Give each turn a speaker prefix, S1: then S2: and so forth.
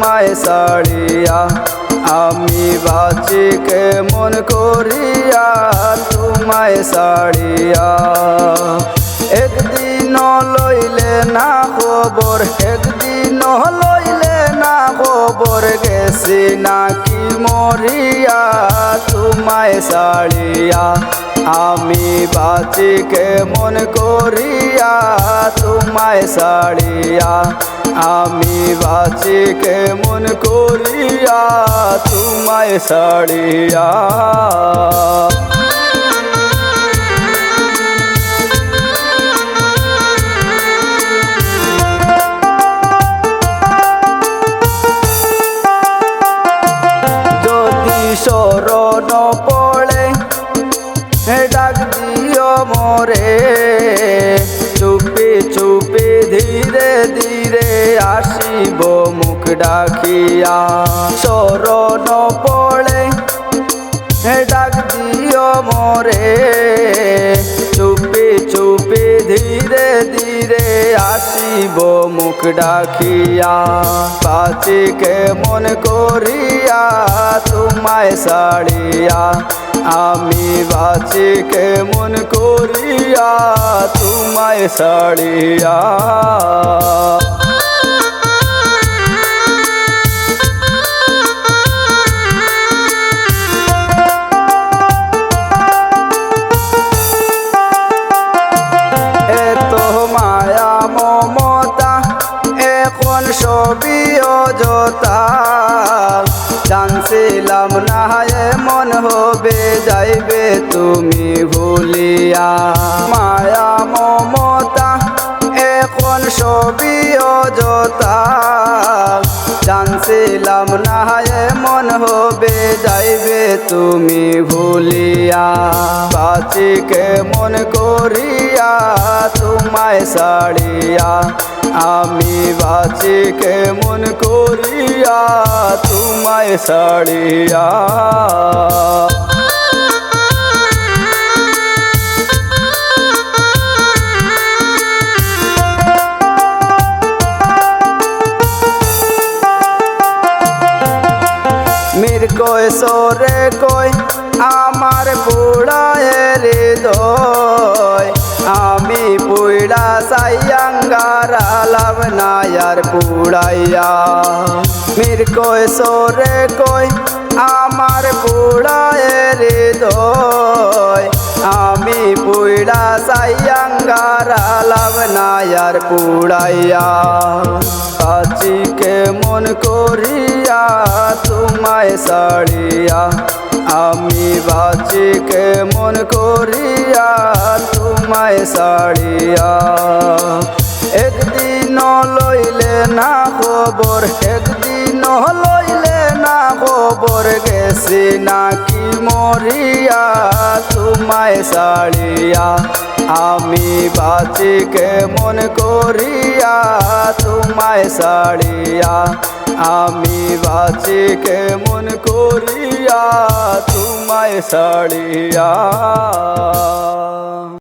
S1: তোমায় সাড়িয়া আমি বাচিকে মন করিয়া তোমায় সাড়িয়া একদিন লইলে না খবর, একদিন লইলে না খবর, গেছি নাকি মরিয়া তোমায় সাড়িয়া আমি বাচিকে মন করিয়া তোমায় সাড়িয়া আমি বাঁচি মন করিয়া তোমায় সাড়িয়া পড়ে ডাক মোরে। চুপি চুপি ধীরে ধীরে আসিব, মুখ ডাকিয়া। শরণ পড়ে, হে ডাক দিও মোরে। চুপি চুপি, ধীরে ধীরে আসিব, মুখ ডাকিয়া। পাচিকে মন করিয়া তোমায় সাড়িয়া আমি বাচিকে মন করিয়া তোমায় সাড়িয়া জানছিলাম না মন হবে, যাইবে তুমি ভুলিয়া। মায়া, মমতা, এখন সবই অযথা। জানছিলাম না মন হবে, যাইবে তুমি ভুলিয়া। বাচিকে মন করিয়া তোমায় সাড়িয়া আমি বাচিকে মন করিয়া তোমায় সাড়িয়া মির কয় সরে কয় আমার পুড়ায় হৃদয় আমি পুড়া সাইয়াঙ্গারা লাভ নায়ার পুড়াইয়া মির কয়, সরে কয়, আমার পুড়ায় হৃদয়। আমি পুড়া সাইয়াঙ্গারা লাভ নায়ার পুড়াইয়া। কাচিকে মন করিয়া তোমায় সাড়িয়া আমি বাচিকে মন করিয়া তোমায় সাড়িয়া একদিন লইলে না খবর একদিন গেছি নাকি মরিয়া, তোমায় সাড়িয়া আমি বাঁচি কেমন করিয়া, তোমায় সাড়িয়া আমি বাঁচি কেমন করিয়া, তোমায় সাড়িয়া